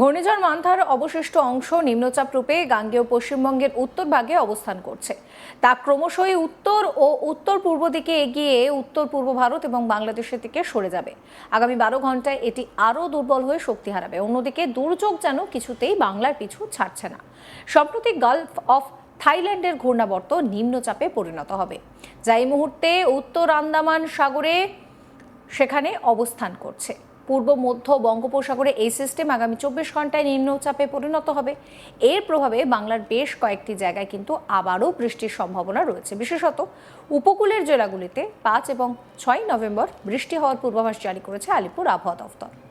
ঘূর্ণিঝড় মান্থার অবশিষ্ট অংশ নিম্নচাপ রূপে গাঙ্গেয় পশ্চিমবঙ্গের উত্তর ভাগে অবস্থান করছে। তা ক্রমশই উত্তর ও উত্তর পূর্ব দিকে এগিয়ে উত্তর পূর্ব ভারত এবং বাংলাদেশের দিকে সরে যাবে। আগামী বারো ঘন্টায় এটি আরও দুর্বল হয়ে শক্তি হারাবে। অন্যদিকে দুর্যোগ যেন কিছুতেই বাংলার পিছু ছাড়ছে না। সম্প্রতি গালফ অফ থাইল্যান্ডের ঘূর্ণাবর্ত নিম্নচাপে পরিণত হবে। যা এই মুহূর্তে উত্তর আন্দামান সাগরে সেখানে অবস্থান করছে। পূর্ব, মধ্য বঙ্গোপসাগরে এই সিস্টেম আগামী চব্বিশ ঘন্টায় নিম্নচাপে পরিণত হবে। এর প্রভাবে বাংলার বেশ কয়েকটি জায়গায় কিন্তু আবারও বৃষ্টির সম্ভাবনা রয়েছে। বিশেষত উপকূলের জেলাগুলিতে পাঁচ এবং ছয় নভেম্বর বৃষ্টি হওয়ার পূর্বাভাস জারি করেছে আলিপুর আবহাওয়া দফতর।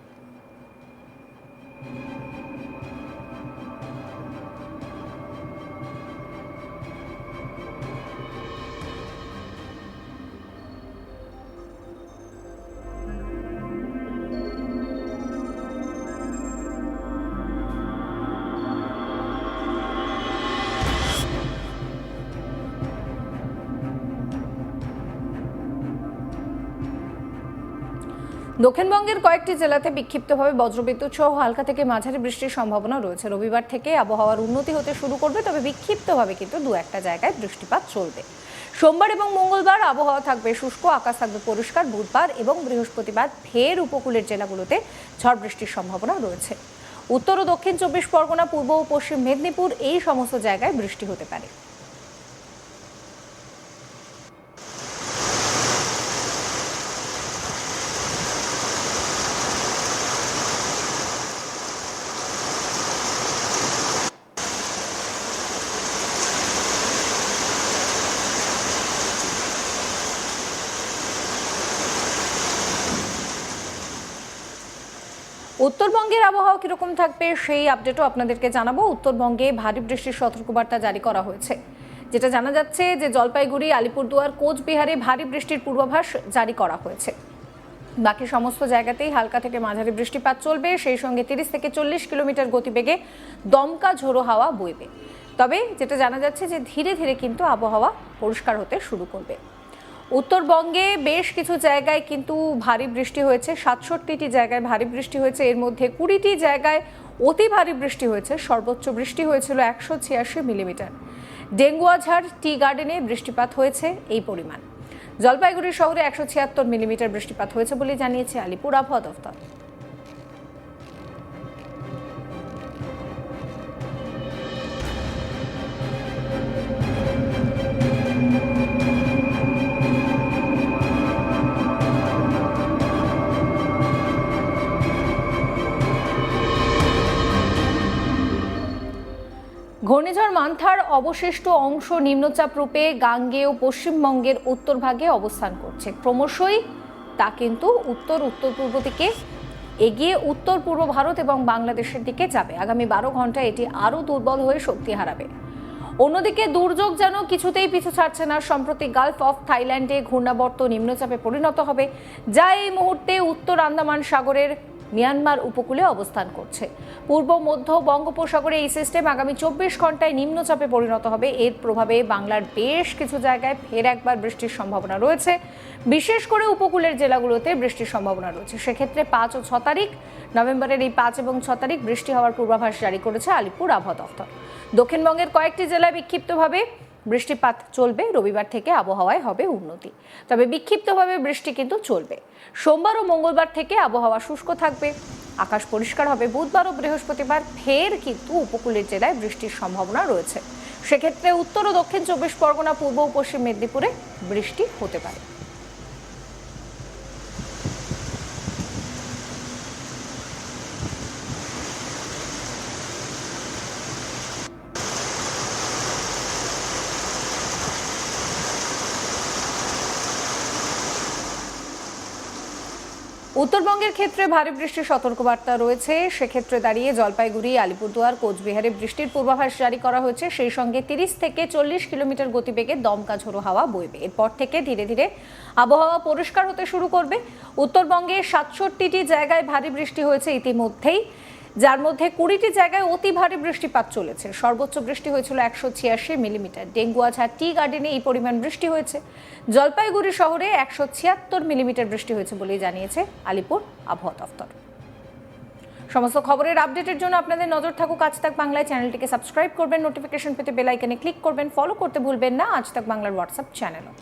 দক্ষিণবঙ্গের কয়েকটি জেলাতে বিক্ষিপ্তভাবে বজ্রবিদ্যুৎ সহ হালকা থেকে মাঝারি বৃষ্টির সম্ভাবনা রয়েছে। রবিবার থেকে আবহাওয়ার উন্নতি হতে শুরু করবে, তবে বিক্ষিপ্তভাবে কিন্তু দু একটা জায়গায় বৃষ্টিপাত চলবে। সোমবার এবং মঙ্গলবার আবহাওয়া থাকবে শুষ্ক, আকাশ থাকবে পরিষ্কার, বুধবার এবং বৃহস্পতিবার ফের উপকূলের জেলাগুলোতে ঝড় বৃষ্টির সম্ভাবনা রয়েছে। উত্তর ও দক্ষিণ চব্বিশ পরগনা, পূর্ব ও পশ্চিম মেদিনীপুর এই সমস্ত জায়গায় বৃষ্টি হতে পারে। উত্তরবঙ্গের আবহাওয়া কীরকম থাকবে সেই আপডেটও আপনাদেরকে জানাব। উত্তরবঙ্গে ভারী বৃষ্টির সতর্কবার্তা জারি করা হয়েছে। যেটা জানা যাচ্ছে যে জলপাইগুড়ি, আলিপুরদুয়ার, কোচবিহারে ভারী বৃষ্টির পূর্বাভাস জারি করা হয়েছে। বাকি সমস্ত জায়গাতেই হালকা থেকে মাঝারি বৃষ্টিপাত চলবে। সেই সঙ্গে তিরিশ থেকে চল্লিশ কিলোমিটার গতিবেগে দমকা ঝোড়ো হাওয়া বইবে। তবে যেটা জানা যাচ্ছে যে ধীরে ধীরে কিন্তু আবহাওয়া পরিষ্কার হতে শুরু করবে। উত্তরবঙ্গে বেশ কিছু জায়গায় কিন্তু ভারী বৃষ্টি হয়েছে, সাতষট্টিটি জায়গায় ভারী বৃষ্টি হয়েছে, এর মধ্যে কুড়িটি জায়গায় অতি ভারী বৃষ্টি হয়েছে, সর্বোচ্চ বৃষ্টি হয়েছিল একশো ছিয়াশি মিলিমিটার। ডেঙ্গুয়াঝাড়, টি গার্ডেনে বৃষ্টিপাত হয়েছে, এই পরিমাণ। জলপাইগুড়ি শহরে একশো ছিয়াত্তর মিলিমিটার বৃষ্টিপাত হয়েছে বলে জানিয়েছে আলিপুর আবহাওয়া দফতর ঘূর্ণিঝড় মান্থার অবশিষ্ট অংশ নিম্নচাপ রূপে গাঙ্গেয় পশ্চিমবঙ্গের উত্তর ভাগে অবস্থান করছে। ক্রমশই তা কিন্তু উত্তর উত্তর পূর্ব দিকে এগিয়ে উত্তর পূর্ব ভারত এবং বাংলাদেশের দিকে যাবে। আগামী বারো ঘন্টায় এটি আরও দুর্বল হয়ে শক্তি হারাবে। অন্যদিকে দুর্যোগ যেন কিছুতেই পিছু ছাড়ছে না, সম্প্রতি গালফ অফ থাইল্যান্ডে ঘূর্ণাবর্ত নিম্নচাপে পরিণত হবে। যা এই মুহূর্তে উত্তর আন্দামান সাগরের মিয়ানমার উপকূলে অবস্থান করছে। পূর্ব, মধ্য বঙ্গোপসাগরে এই সিস্টেম আগামী চব্বিশ ঘন্টায় নিম্নচাপে পরিণত হবে। এর প্রভাবে বাংলার বেশ কিছু জায়গায় ফের একবার বৃষ্টির সম্ভাবনা রয়েছে। বিশেষ করে উপকূলের জেলাগুলোতে বৃষ্টির সম্ভাবনা রয়েছে। সেক্ষেত্রে পাঁচ ও ছ তারিখ, নভেম্বরের এই পাঁচ এবং ছ তারিখ বৃষ্টি হওয়ার পূর্বাভাস জারি করেছে আলিপুর আবহাওয়া দফতর দক্ষিণবঙ্গের কয়েকটি জেলায় বিক্ষিপ্তভাবে বৃষ্টিপাত চলবে, রবিবার থেকে আবহাওয়ায় হবে উন্নতি। তবে বিক্ষিপ্তভাবে বৃষ্টি কিন্তু চলবে। সোমবার ও মঙ্গলবার থেকে আবহাওয়া শুষ্ক থাকবে। আকাশ পরিষ্কার হবে। বুধবার ও বৃহস্পতিবার ফের কিন্তু উপকূলের জেলায় বৃষ্টির সম্ভাবনা রয়েছে। সেক্ষেত্রে উত্তর ও দক্ষিণ চব্বিশ পরগনা, পূর্ব ও পশ্চিম মেদিনীপুরে বৃষ্টি হতে পারে। উত্তরবঙ্গের ক্ষেত্রে ভারী বৃষ্টির সতর্কবার্তা রয়েছে। সেক্ষেত্রে দাঁড়িয়ে জলপাইগুড়ি, আলিপুরদুয়ার, কোচবিহারে বৃষ্টির পূর্বাভাস জারি করা হয়েছে। সেই সঙ্গে তিরিশ থেকে চল্লিশ কিলোমিটার গতিবেগে দমকা ঝোড়ো হাওয়া বইবে। এরপর থেকে ধীরে ধীরে আবহাওয়া পরিষ্কার হতে শুরু করবে। উত্তরবঙ্গে সাতষট্টিটি জায়গায় ভারী বৃষ্টি হয়েছে ইতিমধ্যেই। যার মধ্যে কুড়িটি জায়গায় অতি ভারী বৃষ্টিপাত চলেছে। সর্বোচ্চ বৃষ্টি হয়েছিল একশো ছিয়াশি মিলিমিটার। ডেঙ্গুয়াঝাড় টি গার্ডেনে এই পরিমাণ বৃষ্টি হয়েছে। জলপাইগুড়ি শহরে একশো ছিয়াত্তর মিলিমিটার বৃষ্টি হয়েছে বলেই জানিয়েছে আলিপুর আবহাওয়া দফতর সমস্ত খবরের আপডেটের জন্য আপনাদের নজর থাকুক আজ তাক বাংলায়। চ্যানেলটিকে সাবস্ক্রাইব করবেন, নোটিফিকেশন পেতে বেল ক্লিক করবেন, ফলো করতে ভুলবেন না। আজ তাক বাংলার হোয়াটসঅ্যাপ চ্যানেলও।